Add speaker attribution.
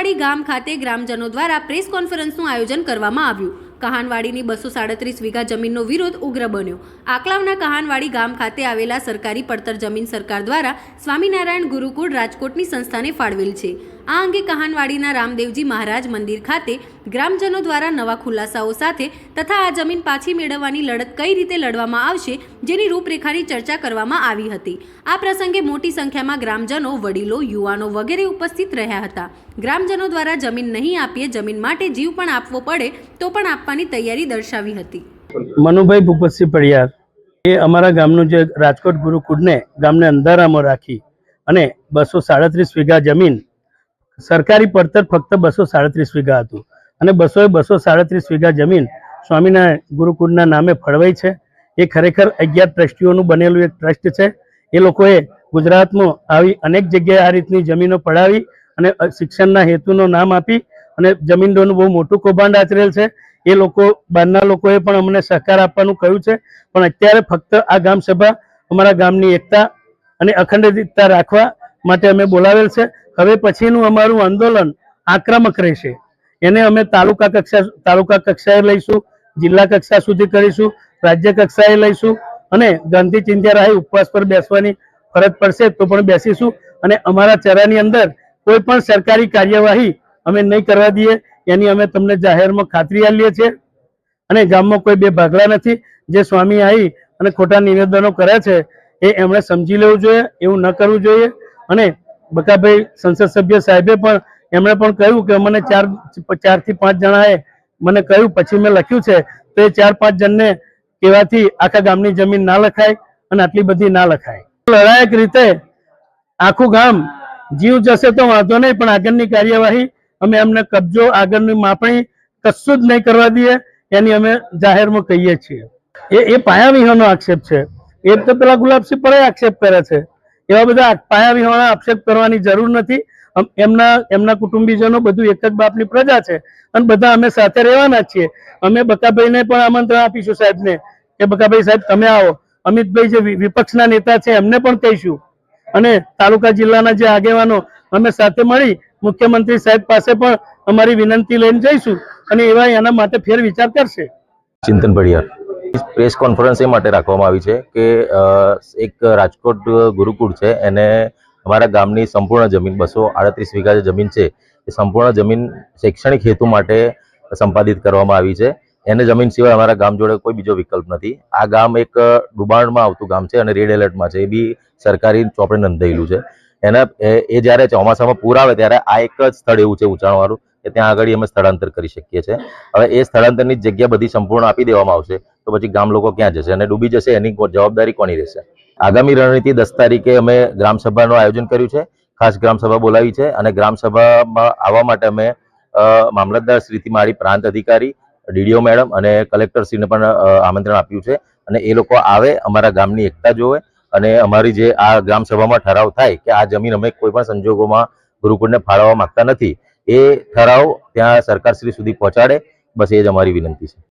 Speaker 1: કહાનવાડી ગામ ખાતે ગ્રામજનો દ્વારા પ્રેસ કોન્ફરન્સનું આયોજન કરવામાં આવ્યું. કહાનવાડીની બસો સાડત્રીસ વીઘા જમીનનો વિરોધ ઉગ્ર બન્યો. આકલાવના કહાનવાડી ગામ ખાતે આવેલા સરકારી પડતર જમીન સરકાર દ્વારા સ્વામિનારાયણ ગુરુકુળ રાજકોટની સંસ્થાને ફાળવેલ છે. આ અંગે કહાનવાડીના રામદેવજી મહારાજ મંદિર ખાતે ગ્રામજનો દ્વારા નવા ખુલાસાઓ સાથે તથા આ જમીન પાછી મેળવવાની લડત કઈ રીતે લડવામાં આવશે જેની રૂપરેખાની ચર્ચા કરવામાં આવી હતી. આ પ્રસંગે મોટી સંખ્યામાં ગ્રામજનો, વડીલો, યુવાનો વગેરે ઉપસ્થિત રહ્યા હતા. ગ્રામજનો દ્વારા જમીન નહીં આપીએ, જમીન માટે જીવ પણ આપવો પડે તો પણ આપવાની તૈયારી દર્શાવી હતી.
Speaker 2: મનુભાઈ ભૂપતસિંહ પડિયાર, એ અમારા ગામનું જે રાજકોટ ગુરુકુળને ગામને અંધારામાં રાખી અને બસો સાડત્રીસ વીઘા જમીન સરકારી પડતર ફક્ત બસો સાડત્રીસ વીઘા હતું. અને બસો બસો સાડત્રીસ વીઘા જમીન સ્વામિનારાયણ ગુરુકુળના નામે ફળવાઈ છે. એ ખરેખર અગિયાર ટ્રસ્ટીઓનું બનેલું એક ટ્રસ્ટ છે. એ લોકોએ ગુજરાતમાં આવી અનેક જગ્યાએ આ રીતની જમીનો પડાવી અને શિક્ષણના હેતુનું નામ આપી અને જમીનોનું બહુ મોટું કૌભાંડ આચરેલ છે. એ લોકો, બહારના લોકોએ પણ અમને સહકાર આપવાનું કહ્યું છે. પણ અત્યારે ફક્ત આ ગામ સભા, અમારા ગામની એકતા અને અખંડિતતા રાખવા માટે અમે બોલાવેલ છે. હવે પછીનું અમારું આંદોલન આક્રમક રહેશે. એને અમે તાલુકા કક્ષા, તાલુકા કક્ષાએ લઈશું, જિલ્લા કક્ષા સુધી કરીશું, રાજ્ય કક્ષાએ લઈશું અને ગાંધી ચિંધ્યા ઉપવાસ પર બેસવાની ફરજ પડશે તો પણ બેસીશું અને અમારા ચરાની અંદર કોઈ પણ સરકારી કાર્યવાહી અમે નહીં કરવા દઈએ એની અમે તમને જાહેરમાં ખાતરી આપીએ છીએ. અને ગામમાં કોઈ બે ભાગલા નથી, જે સ્વામી આવી અને ખોટા નિવેદનો કર્યા છે એ એમણે સમજી લેવું જોઈએ, એવું ન કરવું જોઈએ અને બકાભાઈ સંસદ સભ્ય સાહેબે પણ એમણે પણ કહ્યું કે મને ચાર, ચારથી પાંચ જણાએ મને કહ્યું, પછી મેં લખ્યું છે, તો એ ચાર, પાંચ જણને કહેવાથી આખા ગામની જમીન ના લખાય અને આટલી બધી ના લખાય. લડાયક રીતે આખું ગામ જીવ જશે તો વાંધો નહીં, પણ આગળની કાર્યવાહી અમે એમને કબજો, આગળની માપણી કશું જ નહીં કરવા દઈએ, એની અમે જાહેરમાં કહીએ છીએ. એ એ પાયા વિહોણો આક્ષેપ છે. એ તો પેલા ગુલાબસિંહ પર આક્ષેપ કરે છે. એવા બધા પાયા વિહોણા આક્ષેપ કરવાની જરૂર નથી. એમના એમના કુટુંબીજનો બધું એક જ બાપની પ્રજા છે. અને બધા અમે સાથે રહેવાના છીએ. અમે બકાભાઈને પણ આમંત્રણ આપીશું સાહેબને કે બકાભાઈ સાહેબ, તમે આવો. અમિતભાઈ જે વિપક્ષના નેતા છે, એમને પણ કહીશું. અને તાલુકા જિલ્લાના જે આગેવાનો, અમે સાથે મળી મુખ્યમંત્રી સાહેબ પાસે પણ અમારી વિનંતી લઈને જઈશું અને એવા એના માટે ફેર વિચાર કરશે.
Speaker 3: ચિંતન પડિયાર. પ્રેસ કોન્ફરન્સ એ માટે રાખવામાં આવી છે કે એક રાજકોટ ગુરુકુળ છે. એને અમારા ગામની સંપૂર્ણ જમીન, બસો આડત્રીસ વીઘા જે જમીન છે, એ સંપૂર્ણ જમીન શૈક્ષણિક હેતુ માટે સંપાદિત કરવામાં આવી છે. એને જમીન સિવાય અમારા ગામ જોડે કોઈ બીજો વિકલ્પ નથી. આ ગામ એક ડુબાણમાં આવતું ગામ છે અને રેડ એલર્ટમાં છે. એ બી સરકારી ચોપડે નોંધાયેલું છે. એના, એ- જ્યારે ચોમાસામાં પૂર આવે ત્યારે આ એક જ સ્થળ એવું છે ઊંચાણવાળું કે ત્યાં આગળ અમે સ્થળાંતર કરી શકીએ છીએ. હવે એ સ્થળાંતરની જગ્યા બધી સંપૂર્ણ આપી દેવામાં આવશે, તો પછી ગામ લોકો ક્યાં જશે અને ડૂબી જશે એની જવાબદારી કોની રહેશે? આગામી રણનીતિ દસ તારીખે અમે ગ્રામસભાનું આયોજન કર્યું છે, ખાસ ગ્રામસભા બોલાવી છે અને ગ્રામસભામાં આવવા માટે અમે મામલતદાર શ્રીથી મારી પ્રાંત અધિકારી ડીડીઓ મેડમ અને કલેક્ટરશ્રીને પણ આમંત્રણ આપ્યું છે. અને એ લોકો આવે, અમારા ગામની એકતા જોવે અને અમારી જે આ ગ્રામસભામાં ઠરાવ થાય કે આ જમીન અમે કોઈ પણ સંજોગોમાં ગુરુકુળને ફાળવવા માંગતા નથી એ ઠરાવ ત્યાં સરકારશ્રી સુધી પહોંચાડે. બસ એ જ અમારી વિનંતી છે.